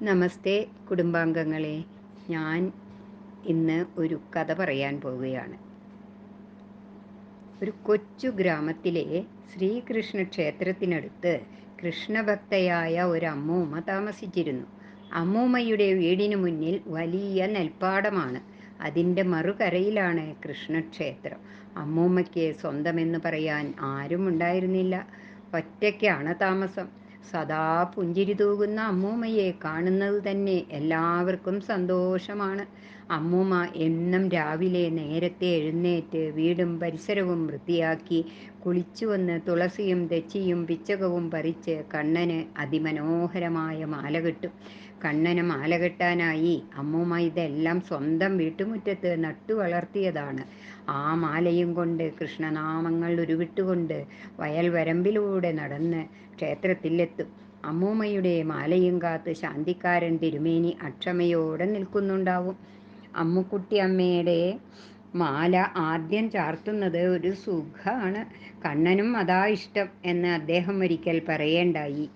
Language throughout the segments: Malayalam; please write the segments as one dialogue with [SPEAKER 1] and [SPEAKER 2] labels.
[SPEAKER 1] നമസ്തേ കുടുംബാംഗങ്ങളെ. ഞാൻ ഇന്ന് ഒരു കഥ പറയാൻ പോവുകയാണ്. ഒരു കൊച്ചു ഗ്രാമത്തിലെ ശ്രീകൃഷ്ണ ക്ഷേത്രത്തിനടുത്ത് കൃഷ്ണഭക്തയായ ഒരു അമ്മൂമ്മ താമസിച്ചിരുന്നു. അമ്മൂമ്മയുടെ വീടിന് മുന്നിൽ വലിയ നെൽപ്പാടമാണ്. അതിന്റെ മറുകരയിലാണ് കൃഷ്ണക്ഷേത്രം. അമ്മൂമ്മയ്ക്ക് സ്വന്തമെന്ന് പറയാൻ ആരും ഉണ്ടായിരുന്നില്ല ഒറ്റയ്ക്കാണ് താമസം. സദാ പുഞ്ചിരി തൂകുന്ന അമ്മൂമ്മയെ കാണുന്നത് തന്നെ എല്ലാവർക്കും സന്തോഷമാണ്. അമ്മൂമ്മ എന്നും രാവിലെ നേരത്തെ എഴുന്നേറ്റ് വീടും പരിസരവും വൃത്തിയാക്കി കുളിച്ചു വന്ന് തുളസിയും തെച്ചിയും പിച്ചകവും പറിച്ച് കണ്ണന് അതിമനോഹരമായ മാല കെട്ടും. കണ്ണന് മാല കെട്ടാനായി അമ്മൂമ്മ ഇതെല്ലാം സ്വന്തം വീട്ടുമുറ്റത്ത് നട്ടു വളർത്തിയതാണ്. ആ മാലയും കൊണ്ട് കൃഷ്ണനാമങ്ങൾ ഉരുവിട്ടുകൊണ്ട് വയൽ വരമ്പിലൂടെ നടന്ന് ക്ഷേത്രത്തിലെത്തും. അമ്മൂമ്മയുടെ മാലയും കാത്ത് ശാന്തിക്കാരൻ തിരുമേനി അക്ഷമയോടെ നിൽക്കുന്നുണ്ടാവും. അമ്മുക്കുട്ടി അമ്മയുടെ മാല ആദ്യം ചാർത്തുന്നത് ഒരു സുഖമാണ് കണ്ണനും അതാ ഇഷ്ടം എന്ന് അദ്ദേഹം ഒരിക്കൽ പറയേണ്ടായി.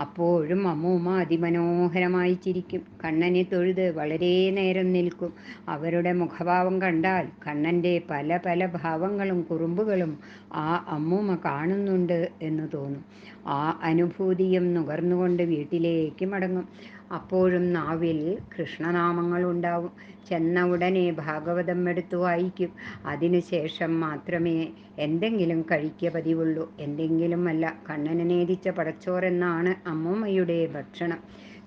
[SPEAKER 1] അപ്പോഴും അമ്മൂമ്മ അതിമനോഹരമായി ചിരിക്കും. കണ്ണനെ തൊഴുത് വളരെ നേരം നിൽക്കും. അവരുടെ മുഖഭാവം കണ്ടാൽ കണ്ണന്റെ പല പല ഭാവങ്ങളും കുറുമ്പുകളും ആ അമ്മൂമ്മ കാണുന്നുണ്ട് എന്ന് തോന്നും. ആ അനുഭൂതിയും നുകർന്നുകൊണ്ട് വീട്ടിലേക്ക് മടങ്ങും. അപ്പോഴും നാവിൽ കൃഷ്ണനാമങ്ങൾ ഉണ്ടാവും ചെന്ന ഉടനെ ഭാഗവതം എടുത്തു വായിക്കും. അതിനുശേഷം മാത്രമേ എന്തെങ്കിലും കഴിക്കുക പതിവുള്ളൂ. എന്തെങ്കിലും അല്ല കണ്ണനെ നേദിച്ച പടച്ചോറെന്നാണ് അമ്മൂമ്മയുടെ ഭക്ഷണം.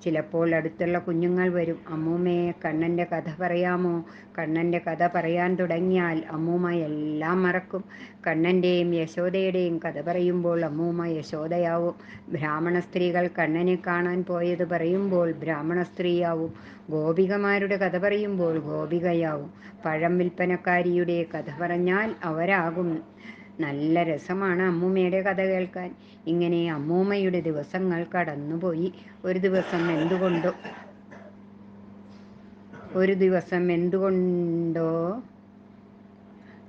[SPEAKER 1] ചിലപ്പോൾ അടുത്തുള്ള കുഞ്ഞുങ്ങൾ വരും. അമ്മൂമ്മയെ കണ്ണന്റെ കഥ പറയാമോ? കണ്ണന്റെ കഥ പറയാൻ തുടങ്ങിയാൽ അമ്മൂമ്മ എല്ലാം മറക്കും. കണ്ണന്റെയും യശോദയുടെയും കഥ പറയുമ്പോൾ അമ്മൂമ്മ യശോദയാവും. ബ്രാഹ്മണ സ്ത്രീകൾ കണ്ണനെ കാണാൻ പോയത് പറയുമ്പോൾ ബ്രാഹ്മണ സ്ത്രീയാവും. ഗോപികമാരുടെ കഥ പറയുമ്പോൾ ഗോപികയാവും. പഴം വിൽപ്പനക്കാരിയുടെ കഥ പറഞ്ഞാൽ അവരാകും നല്ല രസമാണ് അമ്മൂമ്മയുടെ കഥ കേൾക്കാൻ. ഇങ്ങനെ അമ്മൂമ്മയുടെ ദിവസങ്ങൾ കടന്നുപോയി. ഒരു ദിവസം എന്തുകൊണ്ടോ ഒരു ദിവസം എന്തുകൊണ്ടോ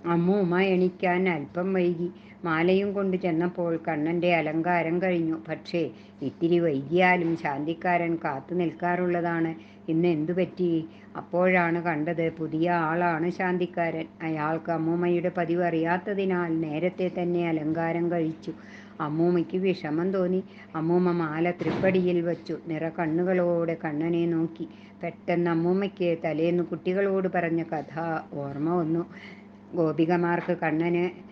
[SPEAKER 1] അമ്മൂമ്മ എണിക്കാൻ അല്പം വൈകി. മാലയും കൊണ്ട് ചെന്നപ്പോൾ കണ്ണന്റെ അലങ്കാരം കഴിഞ്ഞു. പക്ഷേ ഇത്തിരി വൈകിയാലും ശാന്തിക്കാരൻ കാത്തു നിൽക്കാറുള്ളതാണ്. ഇന്ന് എന്തു പറ്റി? അപ്പോഴാണ് കണ്ടത് പുതിയ ആളാണ് ശാന്തിക്കാരൻ. അയാൾക്ക് അമ്മൂമ്മയുടെ പതിവ് അറിയാത്തതിനാൽ നേരത്തെ തന്നെ അലങ്കാരം കഴിച്ചു. അമ്മൂമ്മയ്ക്ക് വിഷമം തോന്നി. അമ്മൂമ്മ മാല തൃപ്പടിയിൽ വച്ചു. നിറ കണ്ണുകളോടെ കണ്ണനെ നോക്കി. പെട്ടെന്ന് അമ്മൂമ്മയ്ക്ക് തലേന്ന് കുട്ടികളോട് പറഞ്ഞ കഥ ഓർമ്മ വന്നു. ഗോപികമാർക്ക് കണ്ണന്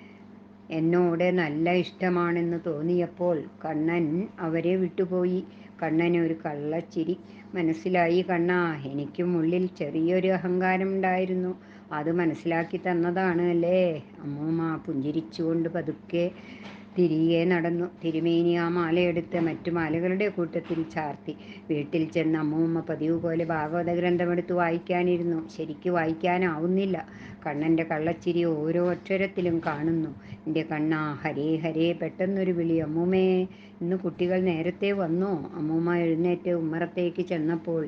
[SPEAKER 1] എന്നോട് നല്ല ഇഷ്ടമാണെന്ന് തോന്നിയപ്പോൾ കണ്ണൻ അവരെ വിട്ടുപോയി. കണ്ണന് ഒരു കള്ളച്ചിരി മനസ്സിലായി. കണ്ണാ എനിക്കും ഉള്ളിൽ ചെറിയൊരു അഹങ്കാരം ഉണ്ടായിരുന്നു അത് മനസ്സിലാക്കി തന്നതാണ് അല്ലേ? അമ്മൂമ്മ പുഞ്ചിരിച്ചുകൊണ്ട് പതുക്കെ തിരികെ നടന്നു. തിരുമേനി ആ മാലയെടുത്ത് മറ്റു മാലകളുടെ കൂട്ടത്തിൽ ചാർത്തി. വീട്ടിൽ ചെന്ന് അമ്മൂമ്മ പതിവ് പോലെ ഭാഗവത ഗ്രന്ഥമെടുത്ത് വായിക്കാനിരുന്നു. ശരിക്ക് വായിക്കാനാവുന്നില്ല. കണ്ണന്റെ കള്ളച്ചിരി ഓരോ അക്ഷരത്തിലും കാണുന്നു. എന്റെ കണ്ണാ ഹരേ ഹരേ പെട്ടെന്നൊരു വിളി. അമ്മൂമ്മേ ഇന്ന് കുട്ടികൾ നേരത്തെ വന്നോ? അമ്മൂമ്മ എഴുന്നേറ്റ് ഉമ്മറത്തേക്ക് ചെന്നപ്പോൾ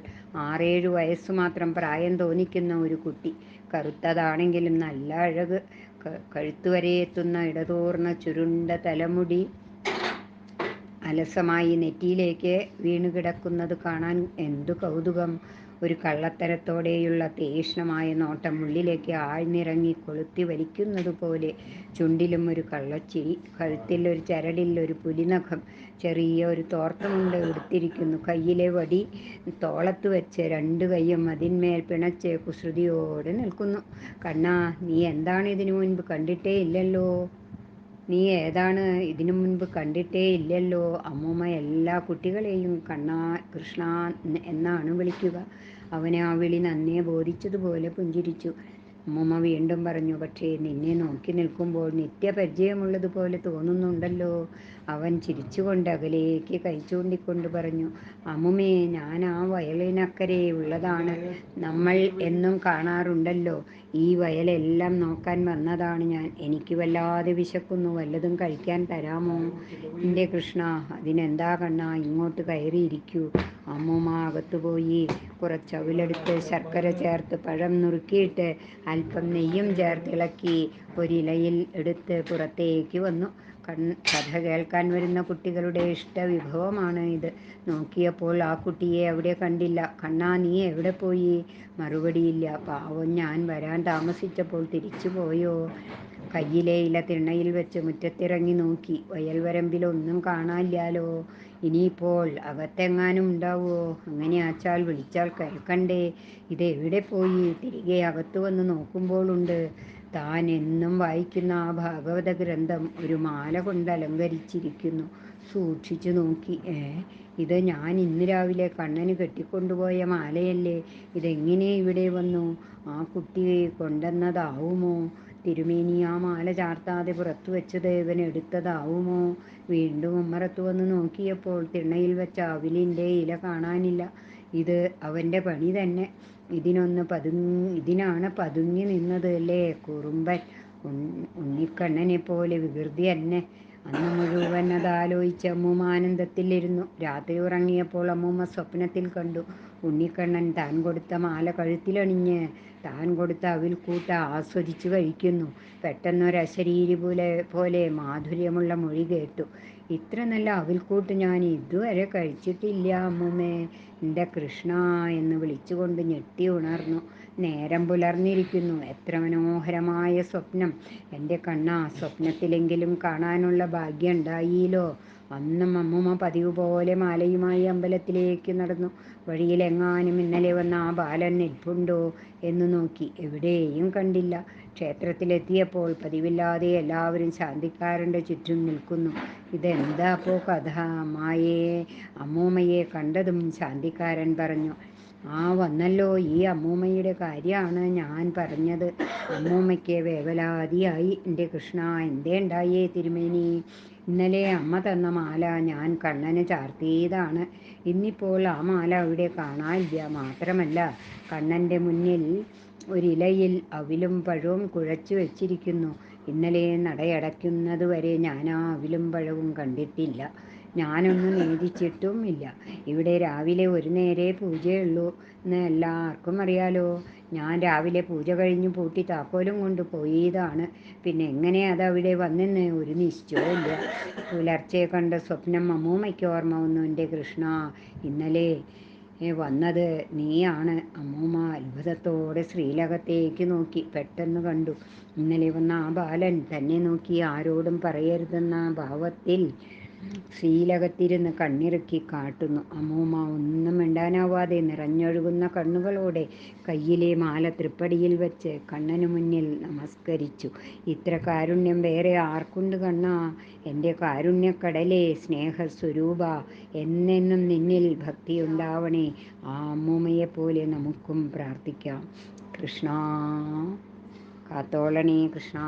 [SPEAKER 1] ആറേഴ് വയസ്സ് മാത്രം പ്രായം തോന്നിക്കുന്ന ഒരു കുട്ടി കറുത്തതാണെങ്കിലും നല്ല അഴക് കഴുത്തുവരെ എത്തുന്ന ഇടതൂർന്ന ചുരുണ്ട തലമുടി അലസമായി നെറ്റിയിലേക്ക് വീണുകിടക്കുന്നത് കാണാൻ എന്തു കൗതുകം. ഒരു കള്ളത്തരത്തോടെയുള്ള തീക്ഷ്ണമായ നോട്ടം ഉള്ളിലേക്ക് ആഴ്ന്നിറങ്ങി കൊളുത്തി വലിക്കുന്നത് പോലെ ചുണ്ടിലും ഒരു കള്ളച്ചിരി കഴുത്തിൽ ഒരു ചരടിൽ ഒരു പുലിനഖം ചെറിയ ഒരു തോർത്തമുണ്ട് എടുത്തിരിക്കുന്നു കയ്യിലെ വടി തോളത്ത് വെച്ച് രണ്ട് കൈയും അതിന്മേൽ പിണച്ച് കുസൃതിയോടെ നിൽക്കുന്നു. കണ്ണാ നീ എന്താണ് ഇതിനു മുൻപ് കണ്ടിട്ടേ ഇല്ലല്ലോ? നീ ഏതാണ് ഇതിനു മുൻപ് കണ്ടിട്ടേ ഇല്ലല്ലോ? അമ്മൂമ്മ എല്ലാ കുട്ടികളെയും കണ്ണ കൃഷ്ണ എന്നാണ് വിളിക്കുക. അവനെ ആ വിളി നന്നെ ബോധിച്ചതുപോലെ പുഞ്ചിരിച്ചു. അമ്മൂമ്മ വീണ്ടും പറഞ്ഞു പക്ഷേ നിന്നെ നോക്കി നിൽക്കുമ്പോൾ നിത്യപരിചയമുള്ളതുപോലെ തോന്നുന്നുണ്ടല്ലോ. അവൻ ചിരിച്ചുകൊണ്ട് അകലേക്ക് കൈ ചൂണ്ടിക്കൊണ്ട് പറഞ്ഞു അമ്മുമേ ഞാൻ ആ വയലിനക്കരെ ഉള്ളതാണ്. നമ്മൾ എന്നും കാണാറുണ്ടല്ലോ. ഈ വയലെല്ലാം നോക്കാൻ വന്നതാണ് ഞാൻ. എനിക്ക് വല്ലാതെ വിശക്കുന്നു. വല്ലതും കഴിക്കാൻ തരാമോ? എന്റെ കൃഷ്ണ അതിനെന്താ കണ്ണ? ഇങ്ങോട്ട് കയറിയിരിക്കൂ. അമ്മൂമ്മ അകത്തുപോയി കുറച്ച് അവിലെടുത്ത് ശർക്കര ചേർത്ത് പഴം നുറുക്കിയിട്ട് അല്പം നെയ്യും ചേർത്തിളക്കി ഒരിലയിൽ എടുത്ത് പുറത്തേക്ക് വന്നു. കഥ കേൾക്കാൻ വരുന്ന കുട്ടികളുടെ ഇഷ്ട വിഭവമാണ് ഇത്. നോക്കിയപ്പോൾ ആ കുട്ടിയെ അവിടെ കണ്ടില്ല. കണ്ണാ നീ എവിടെ പോയി? മറുപടിയില്ല. പാവം ഞാൻ വരാൻ താമസിച്ചപ്പോൾ തിരിച്ചു പോയോ? കയ്യിലെ ഇല തിണ്ണയിൽ വെച്ച് മുറ്റത്തിറങ്ങി നോക്കി. വയൽവരമ്പിലൊന്നും കാണാനില്ലാലോ ഇനിയിപ്പോൾ അകത്തെങ്ങാനും ഉണ്ടാവോ അങ്ങനെ ആച്ചാൽ വിളിച്ചാൽ കേൾക്കണ്ടേ. ഇതെവിടെ പോയി? തിരികെ അകത്തു വന്ന് നോക്കുമ്പോഴുണ്ട് താൻ എന്നും വായിക്കുന്ന ആ ഭാഗവത ഗ്രന്ഥം ഒരു മാല കൊണ്ട് അലങ്കരിച്ചിരിക്കുന്നു. സൂക്ഷിച്ചു നോക്കി. ഏ ഇത് ഞാൻ ഇന്ന് രാവിലെ കണ്ണന് കെട്ടിക്കൊണ്ടുപോയ മാലയല്ലേ? ഇതെങ്ങനെ ഇവിടെ വന്നു? ആ കുട്ടിയെ കൊണ്ടെന്നതാവുമോ തിരുമേനി ആ മാല ചാർത്താതെ പുറത്തു വെച്ചത് ഇവൻ എടുത്തതാവുമോ? വീണ്ടും ഉമ്മറത്ത് വന്ന് നോക്കിയപ്പോൾ തിണ്ണയിൽ വെച്ച അവിലിന്റെ ഇല കാണാനില്ല. ഇത് അവന്റെ പണി തന്നെ. ഇതിനൊന്ന് പതുങ്ങി ഇതിനാണ് പതുങ്ങി നിന്നത് അല്ലേ? കുറുമ്പൻ ഉണ്ണിക്കണ്ണനെ പോലെ വികൃതി തന്നെ. അന്ന് മുഴുവൻ അതാലോചിച്ച് അമ്മൂമ്മ ആനന്ദത്തിലിരുന്നു. രാത്രി ഉറങ്ങിയപ്പോൾ അമ്മൂമ്മ സ്വപ്നത്തിൽ കണ്ടു. ഉണ്ണിക്കണ്ണൻ താൻ കൊടുത്ത മാല കഴുത്തിലണിഞ്ഞ് താൻ കൊടുത്ത അവിൽക്കൂട്ട ആസ്വദിച്ചു കഴിക്കുന്നു. പെട്ടെന്നൊരശരീരി പോലെ പോലെ മാധുര്യമുള്ള മൊഴി കേട്ടു. ഇത്ര നല്ല അവിൽക്കൂട്ട് ഞാൻ ഇതുവരെ കഴിച്ചിട്ടില്ല അമ്മൂമ്മേ. എന്റെ കൃഷ്ണ എന്ന് വിളിച്ചുകൊണ്ട് ഞെട്ടി ഉണർന്നു. നേരം പുലർന്നിരിക്കുന്നു. എത്ര മനോഹരമായ സ്വപ്നം. എന്റെ കണ്ണ സ്വപ്നത്തിലെങ്കിലും കാണാനുള്ള ഭാഗ്യം ഉണ്ടായില്ലോ അന്നും അമ്മുമ്മ പതിവ് പോലെ മാലയുമായി അമ്പലത്തിലേക്ക് നടന്നു. വഴിയിലെങ്ങാനും ഇന്നലെ വന്ന ആ ബാലൻ നിൽപ്പുണ്ടോ എന്ന് നോക്കി. എവിടെയും കണ്ടില്ല. ക്ഷേത്രത്തിലെത്തിയപ്പോൾ പതിവില്ലാതെ എല്ലാവരും ശാന്തിക്കാരന്റെ ചുറ്റും നിൽക്കുന്നു. ഇതെന്താ പോ കഥ? അമ്മായെ അമ്മൂമ്മയെ കണ്ടതും ശാന്തിക്കാരൻ പറഞ്ഞു. ആ വന്നല്ലോ ഈ അമ്മൂമ്മയുടെ കാര്യമാണ് ഞാൻ പറഞ്ഞത്. അമ്മൂമ്മയ്ക്ക് വേവലാതിയായി. എന്റെ കൃഷ്ണ എന്തേ ഉണ്ടായേ തിരുമേനി? ഇന്നലെ അമ്മ തന്ന മാല ഞാൻ കണ്ണന് ചാർത്തിയതാണ്. ഇന്നിപ്പോൾ ആ മാല അവിടെ കാണാനില്ല മാത്രമല്ല കണ്ണന്റെ മുന്നിൽ ഒരിലയിൽ അവിലും പഴവും കുഴച്ചു വെച്ചിരിക്കുന്നു. ഇന്നലെ നടയടയ്ക്കുന്നത് വരെ ഞാൻ ആ അവിലും പഴവും കണ്ടിട്ടില്ല. ഞാനൊന്നും നീതിച്ചിട്ടും ഇല്ല ഇവിടെ രാവിലെ ഒരു നേരെ പൂജയുള്ളൂ എന്ന് എല്ലാവർക്കും അറിയാലോ. ഞാൻ രാവിലെ പൂജ കഴിഞ്ഞ് പൂട്ടി താക്കോലും കൊണ്ട് പോയതാണ്. പിന്നെ എങ്ങനെ അത് അവിടെ വന്നെന്ന് ഒരു നിശ്ചയമില്ല പുലർച്ചെ കണ്ട സ്വപ്നം അമ്മൂമ്മയ്ക്ക് ഓർമ്മ വന്നു. എന്റെ കൃഷ്ണ ഇന്നലെ വന്നത് നീയാണ്. അമ്മൂമ്മ അത്ഭുതത്തോടെ ശ്രീലകത്തേക്ക് നോക്കി. പെട്ടെന്ന് കണ്ടു. ഇന്നലെ വന്ന ആ ബാലൻ തന്നെ നോക്കി. ആരോടും പറയരുതെന്ന ഭാവത്തിൽ ശ്രീലകത്തിരുന്ന് കണ്ണിറുക്കി കാട്ടുന്നു. അമ്മൂമ്മ ഒന്നും മിണ്ടാനാവാതെ നിറഞ്ഞൊഴുകുന്ന കണ്ണുകളോടെ കയ്യിലെ മാല തൃപ്പടിയിൽ വെച്ച് കണ്ണനു മുന്നിൽ നമസ്കരിച്ചു. ഇത്ര കാരുണ്യം വേറെ ആർക്കുണ്ട് കണ്ണാ? എന്റെ കാരുണ്യക്കടലേ സ്നേഹസ്വരൂപ എന്നെന്നും നിന്നിൽ ഭക്തി ഉണ്ടാവണേ ആ അമ്മൂമ്മയെപ്പോലെ നമുക്കും പ്രാർത്ഥിക്കാം. കൃഷ്ണ കാത്തോളണേ കൃഷ്ണ.